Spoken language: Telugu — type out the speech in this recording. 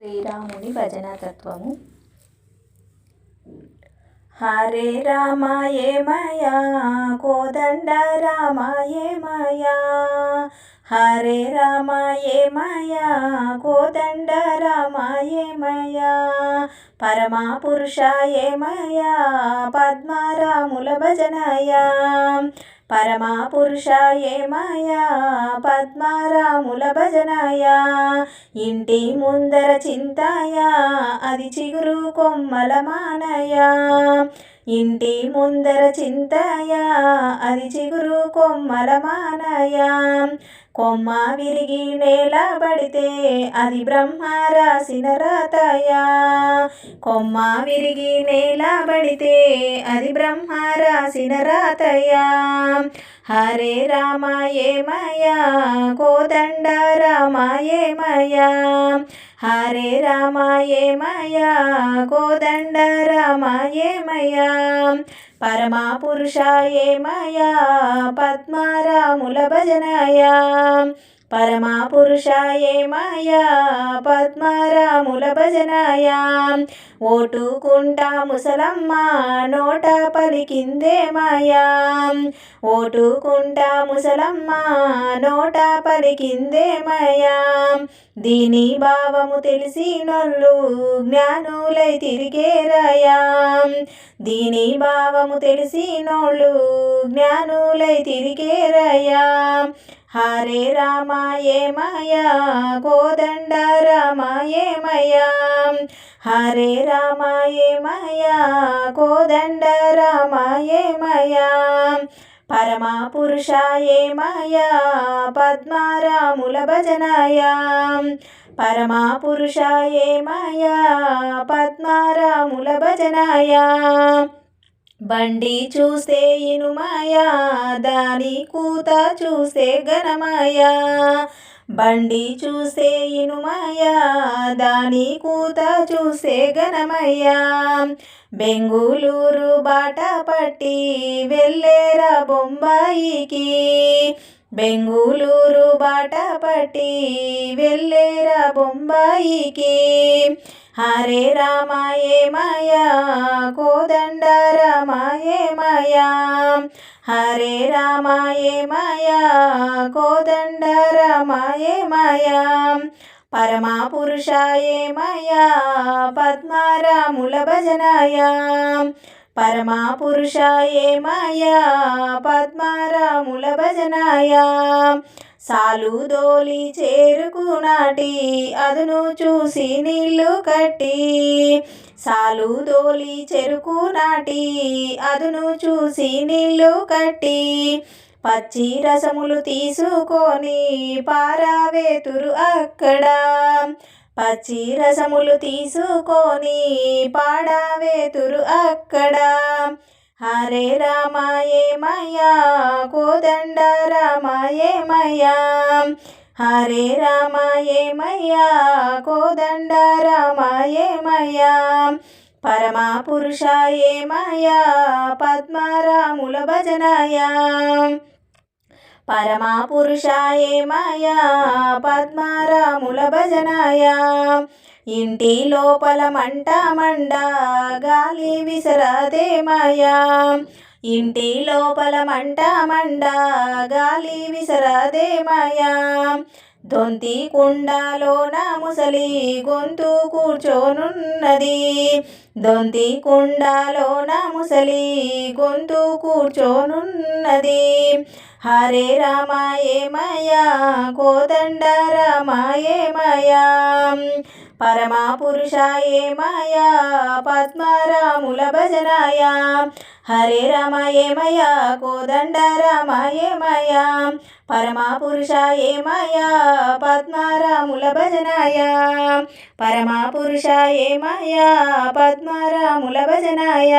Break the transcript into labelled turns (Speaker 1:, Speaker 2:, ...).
Speaker 1: శ్రీరాముని భజన తత్వము హరే రామ ఏమయా కోదండ రామ ఏమయా హరే రామ ఏమయా కోదండ రామ ఏమయా పరమా పురుష ఏమయా పద్మరాముల భజనయా? పరమాపురుషాయే మాయా పద్మారాముల భజనాయ ఇంటి ముందర చింతాయ అది చిగురు కొమ్మల మానయా. ఇంటి ముందర చింతయా అది చిగురు కొమ్మల మానయా కొమ్మ విరిగి నేల పడితే అది బ్రహ్మ రాసిన రాతయా కొమ్మ విరిగి నేల పడితే అది బ్రహ్మ రాసిన రాతయా హరే రామ ఏమయా కోదండ రామ ఏమయా హరే రామ ఏమయా కోదండ రామ ఏమయా పరమా పురుష ఏమయా పద్మరాముల భజనయా. పరమా పురుష ఏమయా పద్మరాముల భజనయా. ఓటుకుంటా ముసలమ్మ నోట పలికిందే మాయా. ఓటుకుంటా ముసలమ్మ నోట పలికిందే మాయా. దీని భావము తెలిసినోళ్ళు జ్ఞానులై తిరిగేరయా దీని భావము తెలిసినోళ్ళు జ్ఞానులై తిరిగేరయా హరే రామ ఏమయా కోదండ రామ ఏమయా హరే రామ ఏమయా కోదండ రామ ఏమయా పరమా పురుషాయే మాయా? పద్మారాముల భజనయా. పరమా పురుషాయే మాయా? పద్మారాముల భజనాయా. బండి చూస్తే ఇనుమాయా దాని కూత చూస్తే ఘనమాయా. బండి చూసే ఇనుమాయా దాని కూత చూసే ఘనమయ్యా బెంగుళూరు బాట పట్టి వెళ్ళేరా బొంబాయికి. బెంగుళూరు బాట పట్టి వెళ్ళేరా బొంబాయికి. హరే రామాయే మాయా కోదండ రామాయే మాయా. హరే రామాయే మాయా కోదండ రామాయే మాయా. పరమా పురుష ఏమయా పద్మరాముల భజనయా. పరమా పురుష పద్మారాముల భజనాయ. భజనయా సాలు దోలి చేరుకునాటి అదును చూసి నీళ్ళు కట్టి. సాలు దోలి చెరుకు నాటి అదును చూసి నీళ్ళు కట్టి. పచ్చి రసములు తీసుకొని పారావేతురు అక్కడ. పచ్చి రసములు తీసుకొని పాడావేతురు అక్కడ. హరే రామ కోదండ రామ హరే రామ కోదండ రామ పరమా పురుష పద్మరాముల భజనయా. పరమా మాయా పద్మారాముల భజనాయ. ఇంటి లోపల మంట మండ గాలి విసరాదే మాయా. ఇంటి లోపల మంట మండ గాలి విసరాదే మాయా. దొంతి కుండలోన ముసలి గొంతు కూర్చోనున్నది. దొంతి కుండలోన ముసలి గొంతు కూర్చోనున్నది. హరే రామ ఏమయా కోదండ రామ పరమాపురుషాయే మాయా పద్మరాముల భజనాయ. హరే రామాయే మయా కోదండ రామాయే మయా. పరమాపురుషాయే మాయా పద్మరాముల భజనాయ. పరమాపురుషాయే మాయా పద్మరాముల భజనాయ.